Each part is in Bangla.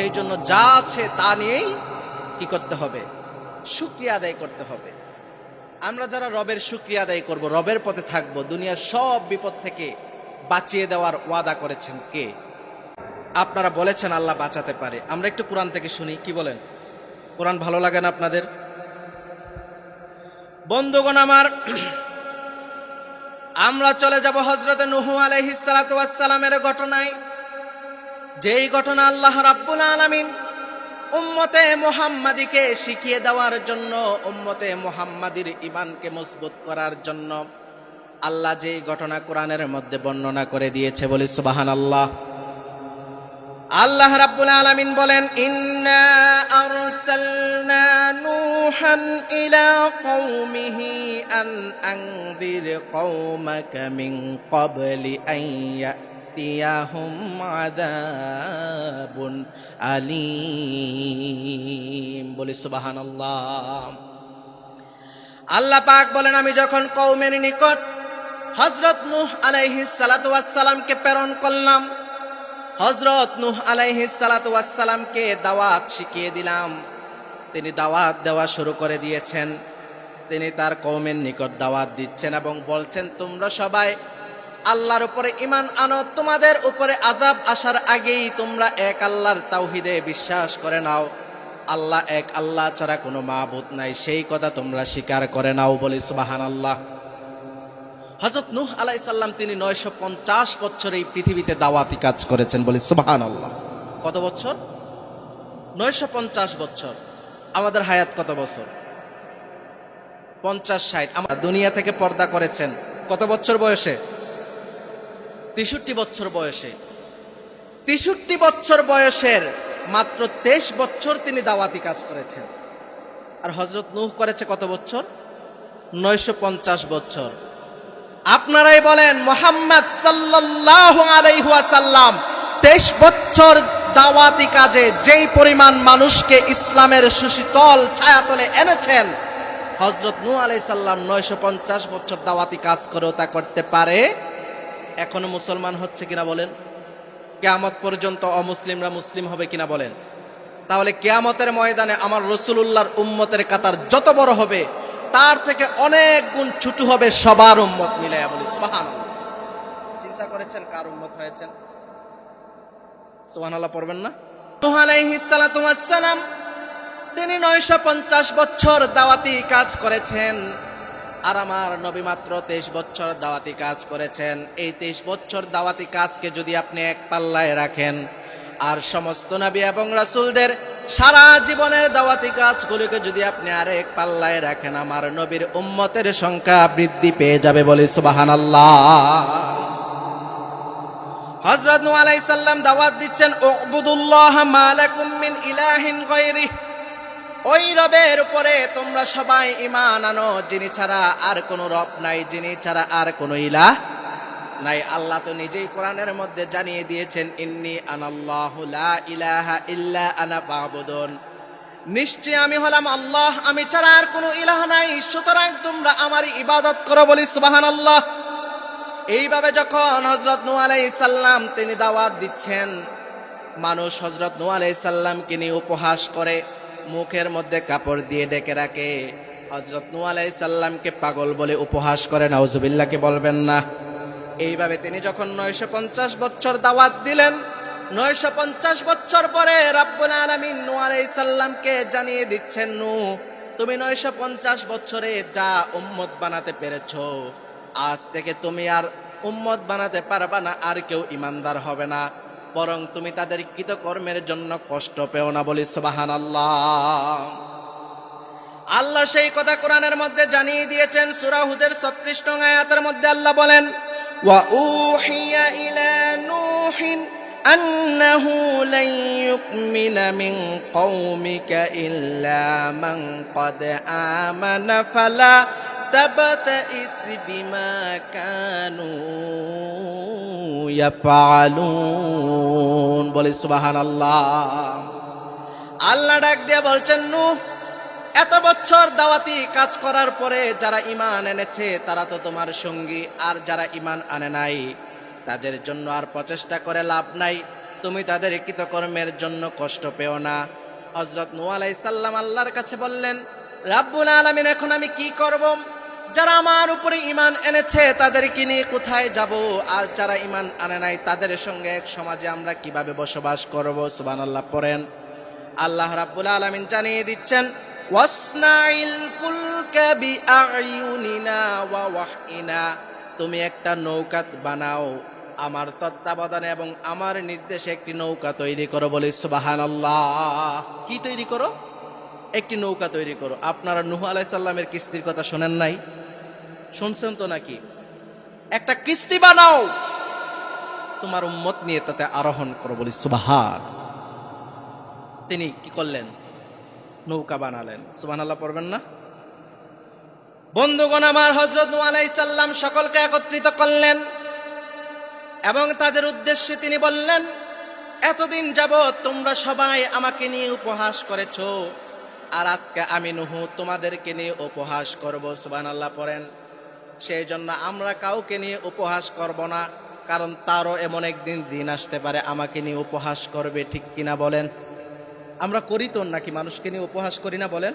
সেই জন্য যা আছে তা নিয়েই কি করতে হবে? শুক্রিয়া আদায় করতে হবে। আমরা যারা রবের শুক্রিয়া আদায় করব, রবের পথে থাকব, দুনিয়ার সব বিপদ থেকে বাঁচিয়ে দেওয়ার ওয়াদা করেছেন কে? আপনারা বলেছেন আল্লাহ বাঁচাতে পারে। আমরা একটু কোরআন থেকে শুনি, কি বলেন? কোরআন ভালো লাগে না আপনাদের? বন্ধুগণ আমার, আমরা চলে যাব হজরতে নুহু আলাইহিস সালাতু সালামের ঘটনায়। যেই ঘটনা আল্লাহ রাব্বুল আলামিন উম্মতে মুহাম্মাদিকে শিখিয়ে দেওয়ার জন্য, উম্মতে মুহাম্মাদির ইমানকে মজবুত করার জন্য আল্লাহ যেই ঘটনা কোরআনের মধ্যে বর্ণনা করে দিয়েছে বলি সুবহানাল্লাহ। আল্লাহ রাব্বুল আলামিন বলেন, ইন্না আরসালনা নূহান ইলা কওমিহি আন আনযির কওমাকা মিন ক্বাবলি আন ইয়াতিয়াহুম আযাবুন আলীম। বলি সুবহানাল্লাহ। আল্লাহ পাক বলেন, আমি যখন কওমের নিকট হযরত নূহ আলাইহিস সালাতু ওয়াস প্রেরণ করলাম হজরত নুহ আলাইহিসালাতামকে দাওয়াত শিখিয়ে দিলাম। তিনি দাওয়াত দেওয়া শুরু করে দিয়েছেন। তিনি তার কৌমের নিকট দাওয়াত দিচ্ছেন এবং বলছেন, তোমরা সবাই আল্লাহর উপরে ইমান আনো, তোমাদের উপরে আজাব আসার আগেই তোমরা এক আল্লাহর তাওহিদে বিশ্বাস করে নাও। আল্লাহ এক আল্লাহ ছাড়া কোনো মাবুদ নাই, সেই কথা তোমরা স্বীকার করে নাও বলি সুবাহান আল্লাহ হজরত নুহ আলাইসাল্লাম তিনি নয়শো পঞ্চাশ বছর এই পৃথিবীতে দাওয়াতি কাজ করেছেন বলে সুবাহান আল্লাহ কত বছর? নয়শো পঞ্চাশ বছর। আমাদের হায়াত কত বছর? পঞ্চাশ ষাট। আমরা দুনিয়া থেকে পর্দা করেছেন। কত বছর বয়সে? তেষট্টি বছর বয়সে। তেষট্টি বছর বয়সের মাত্র তেইশ বছর তিনি দাওয়াতি কাজ করেছেন। আর হজরত নুহ করেছে কত বছর? নয়শো পঞ্চাশ বছর। আপনারাই বলেন, মোহাম্মদ ওয়াসাল্লাম 23 বছর দাওয়াতি কাজে যেই পরিমাণ মানুষকে ইসলামের সুশীতল ছায়াতলে এনেছেন হযরত নূহ আলাইহিস সালাম 950 বছর দাওয়াতি কাজ করেও তা করতে পারে এখনও মুসলমান হচ্ছে কিনা বলেন? কেয়ামত পর্যন্ত অমুসলিমরা মুসলিম হবে কিনা বলেন? তাহলে কেয়ামতের ময়দানে আমার রসুলুল্লাহর উম্মতের কাতার যত বড় হবে, তার থেকে অনেক গুণ ছুটু হবে সবার উম্মত মিলাইয়া বলি সুবহান চিন্তা করেছেন কার উম্মত হয়েছেন? সুবহান আল্লাহ পড়বেন না? তিনি 950 বছর দাওয়াতি কাজ করেছেন। আর আমার নবী মাত্র 23 বছর দাওয়াতি কাজ করেছেন। এই 23 বছর দাওয়াতি কাজকে যদি আপনি এক পাল্লায় রাখেন, আর সমস্ত নবী এবং রাসূলদের সারা জীবনের দাওয়াতি কাজগুলোকে যদি আপনি আরেক পাল্লায় রাখেন, আমার নবীর উম্মতের সংখ্যা বৃদ্ধি পেয়ে যাবে বলে সুবহানাল্লাহ। হযরত নূহ আলাইহিস সালাম দাওয়াত দিচ্ছেন, উবুদুল্লাহ মা লাকুম মিন ইলাহিন গায়রি ওই রবের উপরে তোমরা সবাই ইমান আনো, যিনি ছাড়া আর কোনো রব নাই, যিনি ছাড়া আর কোনো ইলাহ নাই। আল্লাহ তো নিজেই কোরআনের মধ্যে জানিয়ে দিয়েছেন, ইন্নি আনাল্লাহু লা ইলাহা ইল্লা আনা ফাবুদুন। নিশ্চয় আমি হলাম আল্লাহ, আমি ছাড়া আর কোনো ইলাহ নাই, সুতরাং তোমরা আমার ইবাদত করো বলি সুবহানাল্লাহ। এইভাবে যখন হজরত নূহ আলাইহিস সালাম তিনি দাওয়াত দিচ্ছেন, মানুষ হজরত নূহ আলাইহিস সালামকে নিয়ে উপহাস করে। মুখের মধ্যে কাপড় দিয়ে ডেকে রাখে। হজরত নূহ আলাইহিস সালামকে পাগল বলে উপহাস করে নাউজুবিল্লাহকে বলবেন না। এইভাবে তিনি যখন নয়শো পঞ্চাশ বছর দাওয়াত দিলেন, নয়শো পঞ্চাশ বছর পরে রাব্বুল আলামিন নূহ আলাইহিস সালামকে জানিয়ে দিচ্ছেন, নূহ, তুমি নয়শো পঞ্চাশ বছরে যা উম্মত বানাতে পেরেছ, আজ থেকে তুমি আর উম্মত বানাতে পারবা না, আর কেউ ইমানদার হবে না। বরং তুমি তাদের কৃতকর্মের জন্য কষ্ট পেও না বলি সুবাহান আল্লাহ সেই কথা কোরআনের মধ্যে জানিয়ে দিয়েছেন সূরা হুদের 36 নং আয়াতের মধ্যে আল্লাহ বলেন ওয়া উহিয়া ইলা নূহিন أنه لن يؤمن من قومك إلا من قد آمن فلا تبتئس بما كانوا ইয়াফআলুন। বলে, সুবহানাল্লাহ। আল্লাহ ডাক দিয়ে বলছেন নু এত বছর দাওয়াতি কাজ করার পরে যারা ঈমান এনেছে, তারা তো তোমার সঙ্গী। আর যারা ঈমান আনে নাই, তাদের জন্য আর প্রচেষ্টা করে লাভ নাই। তুমি তাদের কৃতকর্মের জন্য কষ্ট পেও না। হজরত নুয়ালাই সাল্লাম আল্লাহর কাছে বললেন, রাব্বুল আলামিন, এখন আমি কি করব? যারা আমার উপরে ইমান এনেছে, তাদেরকে নিয়ে কোথায় যাব? আর যারা ইমান আনে নাই, তাদের সঙ্গে এক সমাজে আমরা কীভাবে বসবাস করব? সুবহানাল্লাহ, পড়েন। আল্লাহ রাব্বুল আলামিন জানিয়ে দিচ্ছেন, ওয়াসনাইল ফুলকা বিআইউনিনা ওয়া ওয়াহইনা। তুমি একটা নৌকা বানাও, আমার তত্ত্বাবধানে এবং আমার নির্দেশে একটি নৌকা তৈরি করো বলে, সুবহানাল্লাহ। কি তৈরি করো? একটি নৌকা তৈরি করো। আপনারা নুহ আলাইসাল্লামের কিস্তির কথা শোনেন নাই? শুনছেন তো নাকি? একটা কিস্তি বানাও। তোমার উম্মত নিয়ে তাতে আরোহণ করো বলি, সুবাহান। তিনি কি করলেন? নৌকা বানালেন। সুবাহ পড়বেন না? বন্ধুগণ, আমার হজরত আলাইহিস সকলকে একত্রিত করলেন এবং তাদের উদ্দেশ্যে তিনি বললেন, এতদিন যাবৎ তোমরা সবাই আমাকে নিয়ে উপহাস করেছ। আর আজকে আমি নুহু তোমাদেরকে নিয়ে উপহাস করব, সুবহানাল্লাহ পড়েন। সেই জন্য আমরা কাউকে নিয়ে উপহাস করব না, কারণ তারও এমন একদিন দিন আসতে পারে আমাকে নিয়ে উপহাস করবে, ঠিক কিনা বলেন? আমরা করি তো নাকি মানুষকে নিয়ে উপহাস করি না বলেন?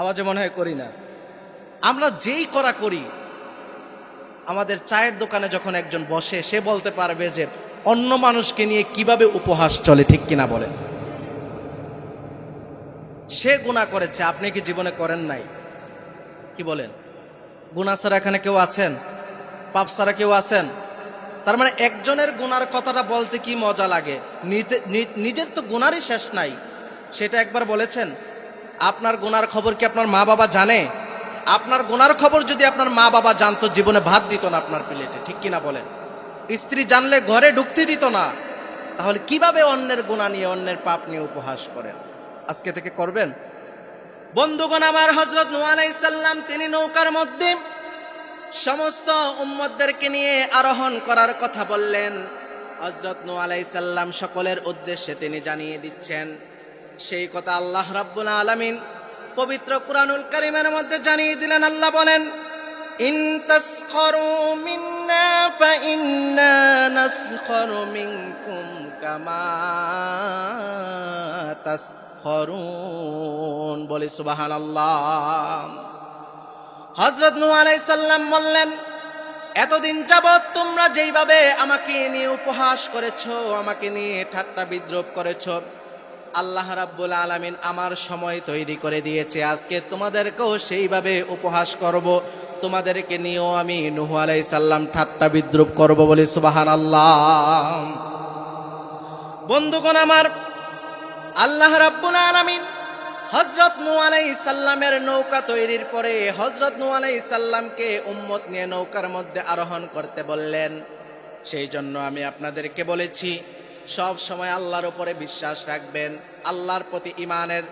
আওয়াজে মনে হয় করি না। আমরা যেই করা করি, আমাদের চায়ের দোকানে যখন একজন বসে, সে বলতে পারবে যে অন্য মানুষকে নিয়ে কীভাবে উপহাস চলে, ঠিক কিনা বলেন? সে গুণা করেছে, আপনি কি জীবনে করেন নাই? কি বলেন? গুণা ছাড়া এখানে কেউ আছেন? পাপ ছাড়া কেউ আছেন? তার মানে একজনের গুনার কথাটা বলতে কি মজা লাগে? নিজের তো গুনারই শেষ নাই। সেটা একবার বলেছেন? আপনার গুনার খবর কি আপনার মা বাবা জানে? আপনার গুনার খবর যদি আপনার মা বাবা জানতো, জীবনে ভাত দিত না আপনার প্লেটে, ঠিক কিনা বলেন? স্ত্রী জানলে ঘরে ঢুকতে দিত না। তাহলে কীভাবে অন্যের গুণা নিয়ে, অন্যের পাপ নিয়ে উপহাস করেন? আজকে থেকে করবেন? বন্ধুগণ, আমার হজরত সাল্লাম তিনি নৌকার মধ্যে সমস্ত উম্মদদেরকে নিয়ে আরোহণ করার কথা বললেন। হজরত নু সাল্লাম সকলের উদ্দেশ্যে তিনি জানিয়ে দিচ্ছেন, সেই কথা আল্লাহ রাব্বুল আলামিন পবিত্র কুরআনুল কারীমের মধ্যে জানিয়ে দিলেন। আল্লাহ বলেন, ইন কামা তাসখরুন বলি সুবহানাল্লাহ। হজরত নূ সাল্লাম বললেন, এতদিন যাবৎ তোমরা যেইভাবে আমাকে নিয়ে উপহাস করেছ, আমাকে নিয়ে ঠাট্টা বিদ্রোপ করেছ, আল্লাহ রাব্বুল আলামিন আমার সময় তৈরি করে দিয়েছে। আজকে তোমাদেরকেও সেইভাবে উপহাস করব। তোমাদেরকে নিয়েও আমি নুহু আলাইহিস সাল্লাম ঠাট্টা বিদ্রুপ করব বলে সুবহানাল্লাহ। বন্ধুগণ আমার আল্লাহ রাব্বুল আলামিন হজরত নূ আলাইহিস সাল্লামের নৌকা তৈরির পরে হজরত নূ আলাইহিস সাল্লামকে উম্মত নিয়ে নৌকার মধ্যে আরোহণ করতে বললেন। সেই জন্য আমি আপনাদেরকে বলেছি, সব সময় আল্লাহর উপরে বিশ্বাস রাখবেন। আল্লাহর প্রতি ইমানের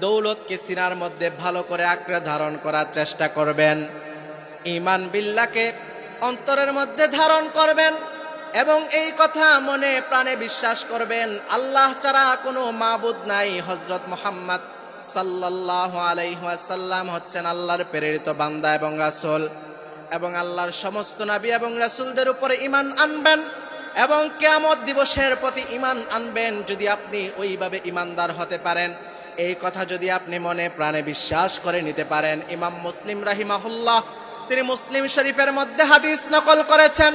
দৌলতকে সিনার মধ্যে ভালো করে আঁকড়ে ধারণ করার চেষ্টা করবেন। ইমান বিল্লাকে অন্তরের মধ্যে ধারণ করবেন। এবং এই কথা মনে প্রাণে বিশ্বাস করবেন, আল্লাহ ছাড়া কোনো মাবুদ নাই হজরত মোহাম্মদ সাল্লাহ আলাইহাসাল্লাম হচ্ছেন আল্লাহর প্রেরিত বান্দা এবং রাসূল। এবং আল্লাহর সমস্ত নবী এবং রাসূলদের উপরে ইমান আনবেন এবং কেয়ামত দিবসের প্রতি ইমান আনবেন যদি আপনি ওইভাবে ইমানদার হতে পারেন। এই কথা যদি আপনি মনে প্রাণে বিশ্বাস করে নিতে পারেন, ইমাম মুসলিম রাহিমাহুল্লাহ, তিনি মুসলিম শরীফের মধ্যে হাদিস নকল করেছেন।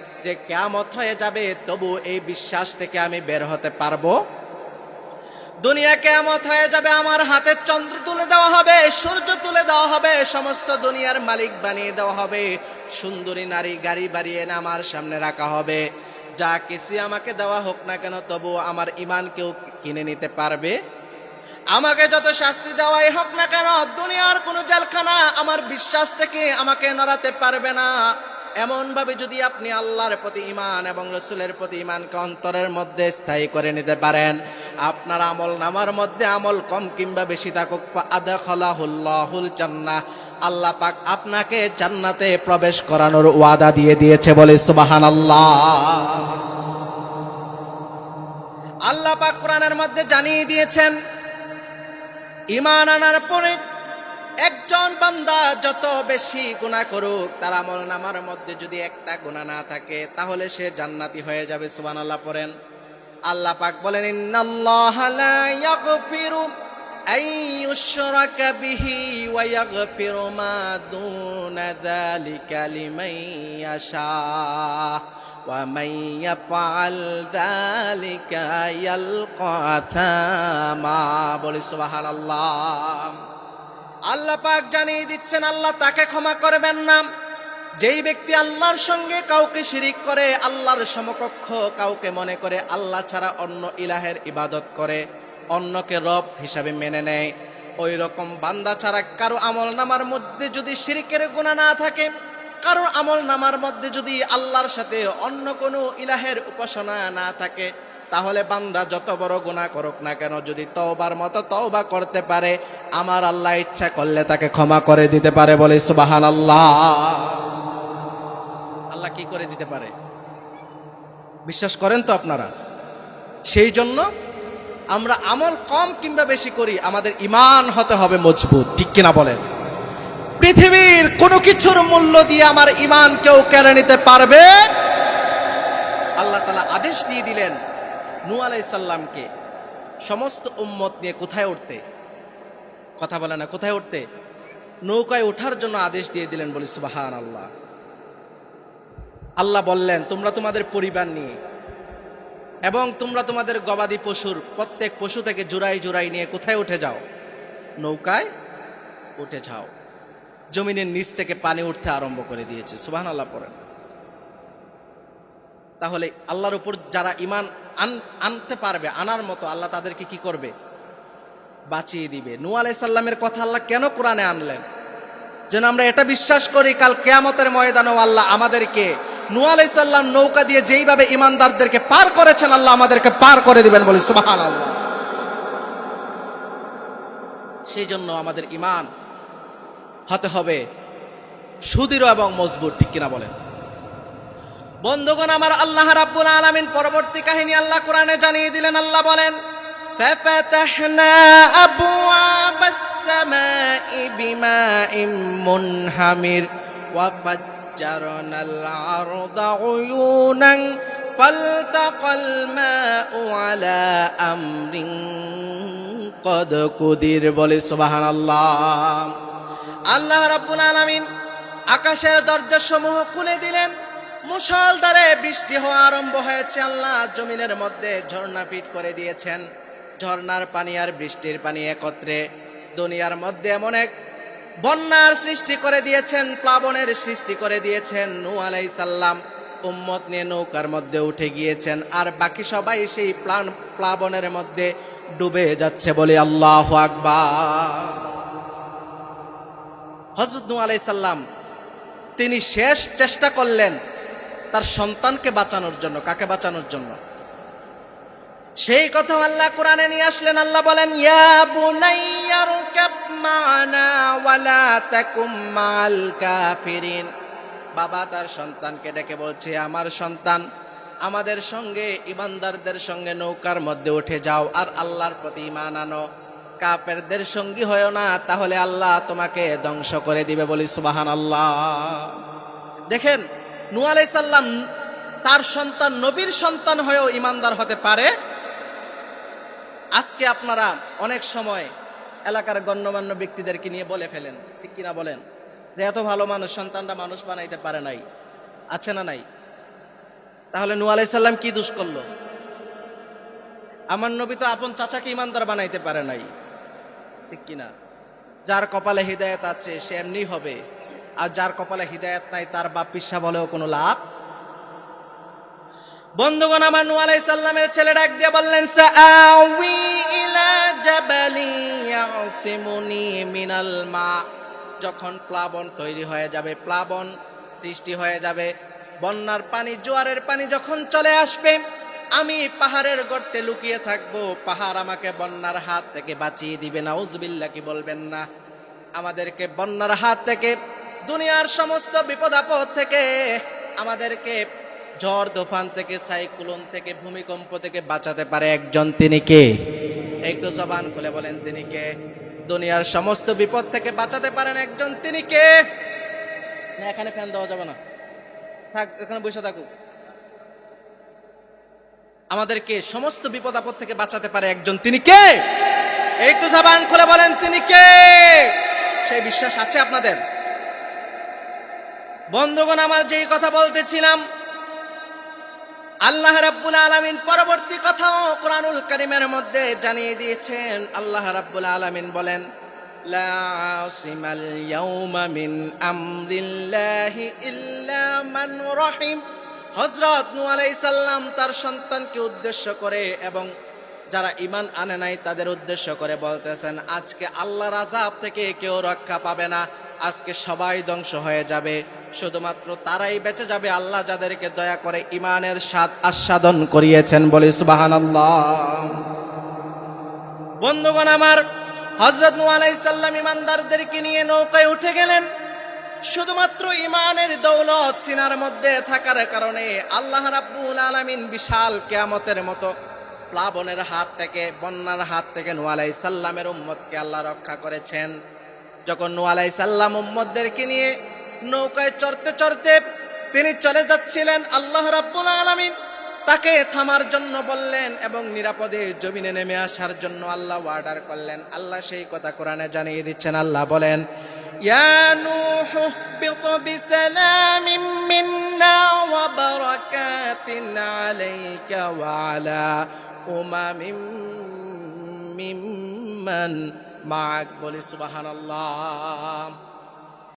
যে কেয়ামত হয়ে যাবে, তবু এই বিশ্বাস থেকে আমি বের হতে পারব। দুনিয়া কেয়ামত হয়ে যাবে, আমার হাতে চন্দ্র তুলে দেওয়া হবে, সূর্য তুলে দেওয়া হবে, সমস্ত দুনিয়ার মালিক বানিয়ে দেওয়া হবে, সুন্দরী নারী গাড়ি বাড়িয়ে এনে আমার সামনে রাখা হবে। যা কিছু আমাকে দেওয়া হোক না কেন, তবু আমার ইমান কেউ কিনে নিতে পারবে। আমাকে যত শাস্তি দেওয়াই হোক না কেন, দুনিয়ার কোনো জেলখানা আমার বিশ্বাস থেকে আমাকে নড়াতে পারবে না। এমন ভাবে যদি আপনি আল্লাহর প্রতি ইমান এবং রসুলের প্রতি ইমানকে অন্তরের মধ্যে স্থায়ী করে নিতে পারেন, আপনার আমল নামার মধ্যে আমল কম কিংবা বেশি থাকুক আদাখলাহুল্লাহুল জান্নাহ। আল্লাহ পাক আপনাকে জান্নাতে প্রবেশ করানোর ওয়াদা দিয়ে দিয়েছে, বলে সুবাহান আল্লাহ আল্লাহ পাক কোরআনের মধ্যে জানিয়ে দিয়েছেন ইমান আনার পরে একজন বান্দা যত বেশি গুণা করুক, তার আমল নামার মধ্যে যদি একটা গুণা না থাকে, তাহলে সে জান্নাতি হয়ে যাবে সুবান আল্লাহ পড়েন। আল্লাহ পাক বলেন, ইন্নাল্লাহ লা আল্লাহ মা ওয়া আল্লাহ পাক জানিয়ে দিচ্ছেন, আল্লাহ তাকে ক্ষমা করবেন না। যেই ব্যক্তি আল্লাহর সঙ্গে কাউকে শিরিক করে, আল্লাহর সমকক্ষ কাউকে মনে করে, আল্লাহ ছাড়া অন্য ইলাহের ইবাদত করে, অন্যকে রব হিসাবে মেনে নেয়। ওই রকম বান্দা ছাড়া কারও আমল নামার মধ্যে যদি শিরিকের গুণা না থাকে কারোর আমল নামার মধ্যে যদি আল্লাহর সাথে অন্য কোনো ইলাহের উপাসনা না থাকে তাহলে বান্দা যত বড় গুনাহ করুক না কেন, যদি তওবার মতো তওবা করতে পারে, আমার আল্লাহ ইচ্ছা করলে তাকে ক্ষমা করে দিতে পারে বলে সুবাহান আল্লাহ আল্লাহ কি করে দিতে পারে? বিশ্বাস করেন তো আপনারা? সেই জন্য আমরা আমল কম কিংবা বেশি করি, আমাদের ইমান হতে হবে মজবুত, ঠিক কিনা বলেন? পৃথিবীর কোনো কিছুর মূল্য দিয়ে আমার ইমান কেউ কেড়ে নিতে পারবে? আল্লাহ তালা আদেশ দিয়ে দিলেন নু আলাইসাল্লামকে সমস্ত উম্মত নিয়ে কোথায় উঠতে? কথা বলে না, কোথায় উঠতে? নৌকায় ওঠার জন্য আদেশ দিয়ে দিলেন বলি সুবাহান আল্লাহ আল্লাহ বললেন, তোমরা তোমাদের পরিবার নিয়ে এবং তোমরা তোমাদের গবাদি পশুর প্রত্যেক পশু থেকে জোড়াই জোড়াই নিয়ে কোথায় উঠে যাও? নৌকায় উঠে যাও। জমিনের নিচ থেকে পানি উঠতে আরম্ভ করে দিয়েছে। সুবাহ আল্লাহ পড়েন। তাহলে আল্লাহর উপর যারা ইমান আন- আনতে পারবে, আনার মতো আল্লাহ তাদেরকে কি করবে? বাঁচিয়ে দিবে। নু আলাইসাল্লামের কথা আল্লাহ কেন কোরআনে আনলেন? যেন আমরা এটা বিশ্বাস করি, কাল কেয়ামতের ময়দানেও আল্লাহ আমাদেরকে নু আলাইসাল্লাম নৌকা দিয়ে যেইভাবে ইমানদারদেরকে পার করেছেন, আল্লাহ আমাদেরকে পার করে দিবেন বলি সুবাহান আল্লাহ সেই জন্য আমাদের ইমান হতে হবে সুদৃঢ় এবং মজবুত, ঠিক কিনা বলেন? বন্ধুগণ আমার আল্লাহ রাব্বুল আলামিন পরবর্তী কাহিনী আল্লাহ কোরআনে জানিয়ে দিলেন আল্লাহ বলেন ففتحنا أبواب السماء بماء منهمر وفجرنا الأرض عيونا فالتقى الماء على أمر قد قدر বলে সুবহান আল্লাহ আল্লাহ রাব্বুল আলামিন আকাশের দরজা সমূহ খুলে দিলেন মুসলধারে বৃষ্টি হওয়া আরম্ভ হয়েছে, আল্লাহ জমিনের মধ্যে ঝর্ণা পিট করে দিয়েছেন। ঝর্ণার পানি আর বৃষ্টির পানি একত্রে দুনিয়ার মধ্যে এমন এক বন্যার সৃষ্টি করে দিয়েছেন, প্লাবনের সৃষ্টি করে দিয়েছেন নু আলাই সাল্লাম উম্মত নিয়ে নৌকার মধ্যে উঠে গিয়েছেন, আর বাকি সবাই সেই প্লান, প্লাবনের মধ্যে ডুবে যাচ্ছে বলে আল্লাহ আকবার। হজরত নু আলাই সাল্লাম তিনি শেষ চেষ্টা করলেন তার সন্তানকে বাঁচানোর জন্য, কাকে বাঁচানোর জন্য? সেই কথা আল্লাহ কোরআনে নিয়ে আসলেন, আল্লাহ বলেন, ইয়া বুনাইয়া রুকাব মা'না ওয়ালা তাকুম মাল কাফিরিন। বাবা তার সন্তানকে ডেকে বলছে, আমার সন্তান, আমাদের সঙ্গে, ইমানদারদের সঙ্গে নৌকার মধ্যে উঠে যাও আর আল্লাহর প্রতি ইমান আনো। কাপেরদের সঙ্গী হয়েও না, তাহলে আল্লাহ তোমাকে ধ্বংস করে দিবে বলি সুবাহান আল্লাহ দেখেন নু আলাইসাল্লাম তার সন্তান, নবীর সন্তান হয়েও ইমানদার হতে পারে। আজকে আপনারা অনেক সময় এলাকার গণ্যমান্য ব্যক্তিদেরকে নিয়ে বলে ফেলেন। ঠিক কিনা বলেন? যে এত ভালো মানুষ, সন্তানরা মানুষ বানাইতে পারে নাই। আছে না নাই? তাহলে নু আলাইসাল্লাম কি দুষ করল? আমার নবী তো আপন চাচাকে ইমানদার বানাইতে পারে নাই। ঠিক কিনা? যার কপালে হৃদায়ত আছে, সে এমনি হবে। আর যার কপালে হৃদায়ত নাই, তার বাপ পিসা বলেও কোনো লাভ? বন্ধুগণ, আমার নু আলাই সাল্লামের ছেলে ডাক দিয়ে বললেন মিনাল মা। যখন প্লাবন তৈরি হয়ে যাবে, প্লাবন সৃষ্টি হয়ে যাবে, বন্যার পানি, জোয়ারের পানি যখন চলে আসবে, আমি পাহাড়ের গর্তে লুকিয়ে থাকব, পাহাড় আমাকে বন্যার হাত থেকে বাঁচিয়ে দিবে না উজবিল্লা কি বলবেন না। আমাদেরকে বন্যার হাত থেকে দুনিয়ার সমস্ত বিপদ আপদ থেকে আমাদেরকে ঝড় তুফান থেকে, সাইক্লোন থেকে, ভূমিকম্প থেকে বাঁচাতে পারে একজন। তিনি কে? একটু জবান খুলে বলেন, তিনি কে? দুনিয়ার সমস্ত বিপদ থেকে বাঁচাতে পারেন একজন। তিনি কে? না, এখানে ফ্যান দেওয়া যাবে না। থাক, এখানে বসে থাকুক। আমাদেরকে সমস্ত বিপদ আপদ থেকে বাঁচাতে পারে একজন। তিনি কে? একটু জবান খুলে বলেন, তিনি কে? সেই বিশ্বাস আছে আপনাদের? বন্ধুগণ, আমার যেই কথা বলতেছিলাম, আল্লাহ রাব্বুল আলামিন পরবর্তী কথাও কোরআনুল কারীমের মধ্যে জানিয়ে দিয়েছেন। আল্লাহ রাব্বুল আলামিন বলেন রহিম। হযরত তার সন্তানকে উদ্দেশ্য করে এবং যারা ইমান আনে নাই তাদের উদ্দেশ্য করে বলতেছেন, আজকে আল্লাহর আযাব থেকে কেউ রক্ষা পাবে না, আজকে সবাই ধ্বংস হয়ে যাবে। শুধুমাত্র তারাই বেঁচে যাবে, আল্লাহ যাদেরকে দয়া করে ইমানের স্বাদ আস্বাদন করিয়েছেন, বলে সুবাহান বন্ধুগণ আমার হজরত সালাম ইমানদারদেরকে নিয়ে নৌকায় উঠে গেলেন। শুধুমাত্র ইমানের দৌলত সিনার মধ্যে থাকার কারণে আল্লাহ রাব্বুল আলামিন বিশাল কেয়ামতের মতো প্লাবনের হাত থেকে, বন্যার হাত থেকে আলাইহিস সাল্লামের উম্মতকে আল্লাহ রক্ষা করেছেন। যখন আলাইহিস সাল্লাম উম্মতদেরকে নিয়ে নৌকায় চড়তে চড়তে তিনি চলে যাচ্ছিলেন আল্লাহ রাব্বুল আলামিন। তাকে থামার জন্য বললেন এবং নিরাপদে জমিনে নেমে আসার জন্য আল্লাহ অর্ডার করলেন। আল্লাহ সেই কথা কোরআনে জানিয়ে দিচ্ছেন। আল্লাহ বলেন নূহ বিত বিসালামিন মিন্না ওয়া বারাকাতিন আলাইকা ওয়া আলা উমামিন মিম্মান মাক। বলি, সুবহানাল্লাহ।